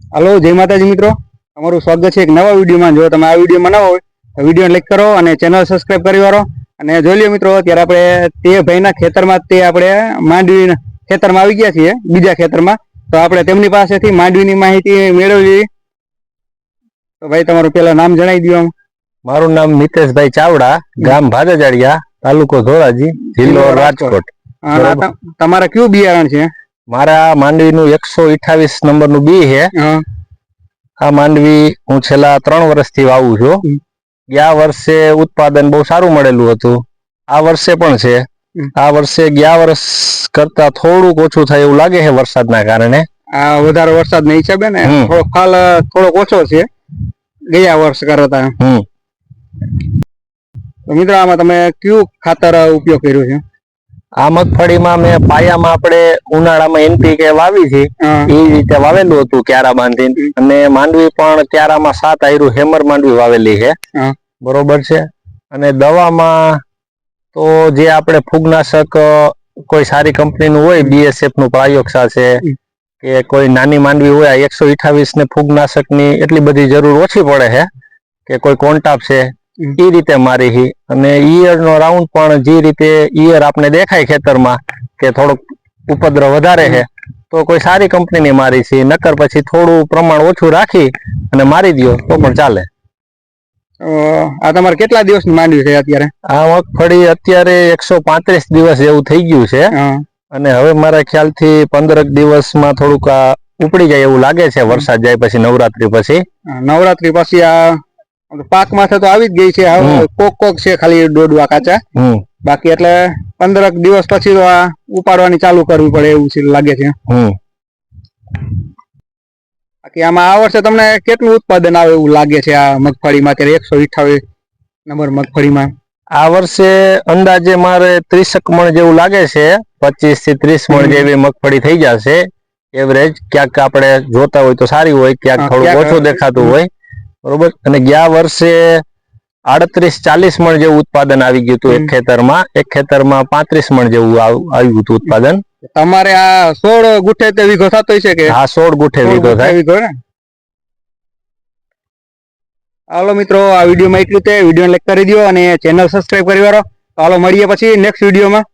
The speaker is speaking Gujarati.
હાલો જય માતાજી મિત્રો. તમારું સ્વાગત છે એક નવા વિડીયોમાં. જો તમે આ વિડીયોમાં નવા હોય તો વીડિયો લાઈક કરો અને ચેનલ સબસ્ક્રાઇબ કરી વાળો. અને જોઈ લો મિત્રો ત્યારે આપણે તે ભાઈના ખેતરમાં તે આપણે માંડવી ખેતરમાં આવી ગયા છીએ બીજા ખેતરમાં. તો આપણે તેમની પાસેથી માંડવીની માહિતી મેળવી તો ભાઈ તમારું પેલા નામ જણાવી દો. મારું નામ મિતેશભાઈ ચાવડા ગામ ભાદજાડિયા તાલુકો ધોરાજી જિલ્લો રાજકોટ. તમારે કયું બિયારણ છે? મારા માંડવીનું એકસો અઠાવીસ નંબરનું બી છે. આ માંડવી હું છેલ્લા ત્રણ વર્ષથી વાવું છું. ગયા વર્ષે ઉત્પાદન બહુ સારું મળેલું હતું. આ વર્ષે પણ છે. આ વર્ષે ગયા વર્ષ કરતા થોડુંક ઓછું થાય એવું લાગે છે વરસાદના કારણે. આ વધારે વરસાદ વરસાદના હિસાબે ને થોડોક થોડો ફાલ થોડોક ઓછો છે. ગયા વર્ષ કરતા. મિત્રો આમાં તમે કયું ખાતર ઉપયોગ કર્યો છે? આ મગફળીમાં મેં પાયામાં આપણે ઉનાળામાં એનપીકે વાવી છે એ રીતે વાવેલું હતું ક્યારા બાંધીને. અને માંડવી પણ ક્યારામાં સાત આયરું હેમર માંડવી વાવેલી છે. બરોબર છે. અને દવામાં તો જે આપણે ફૂગનાશક કોઈ સારી કંપનીનું હોય બીએસએફનું પ્રાયોક્ષા છે કે કોઈ નાની માંડવી હોય એકસો અઠાવીસ ને ફૂગનાશકની એટલી બધી જરૂર ઓછી પડે છે કે કોઈ કોન્ટાપ છે. એ રીતે મારી છે અને ઈયર નો રાઉન્ડ પણ જે રીતે ઈયર આપણે દેખાય ખેતરમાં કે થોડોક ઉપદ્રવ વધારે છે તો કોઈ સારી કંપનીની મારી છે. નકર પછી થોડું પ્રમાણ ઓછું રાખી અને મારી દ્યો તો પણ ચાલે. આ તમારે કેટલા દિવસની માંડવી છે અત્યારે? આ મગફળી અત્યારે એકસો પાંત્રીસ દિવસ એવું થઈ ગયું છે. અને હવે મારા ખ્યાલથી પંદરક દિવસમાં થોડુંક આ ઉપડી જાય એવું લાગે છે. વરસાદ જાય પછી નવરાત્રી પછી. હા, નવરાત્રી પછી આ પાક માથે તો આવી જ ગઈ છે. હવે કોક કોક છે ખાલી દોડવા કાચા. બાકી એટલે પંદરક દિવસ પછી તો આ ઉપાડવાની ચાલુ કરવી પડે એવું લાગે છે. બાકી આમાં આ વર્ષે તમને કેટલું ઉત્પાદન આવે એવું લાગે છે આ મગફળીમાં? અત્યારે એકસો અઠાવીસ નંબર મગફળીમાં. આ વર્ષે અંદાજે મારે ત્રીસક મણ જેવું લાગે છે. પચીસથી ત્રીસ મણ જેવી મગફળી થઈ જશે. એવરેજ ક્યાંક આપણે જોતા હોય તો સારી હોય ક્યાંક થોડું ઓછું દેખાતું હોય. બરોબર? અને ગયા વર્ષે આડત્રીસ ચાલીસ મણ જેવું ઉત્પાદન આવી ગયું હતું એક ખેતરમાં. એક ખેતરમાં પાંત્રીસ મણ જેવું આવ્યું હતું ઉત્પાદન. તમારે આ સોળ ગુઠે તે વીઘો થતો છે કે? આ સોળ ગુઠે વીઘો થાય. વીઘો ને? હાલો મિત્રો આ વિડીયોમાં એટલું તે વીડિયો લાઈક કરી દો અને ચેનલ સબસ્ક્રાઇબ કરી વાળો. હાલો મળીએ પછી નેક્સ્ટ વિડીયોમાં.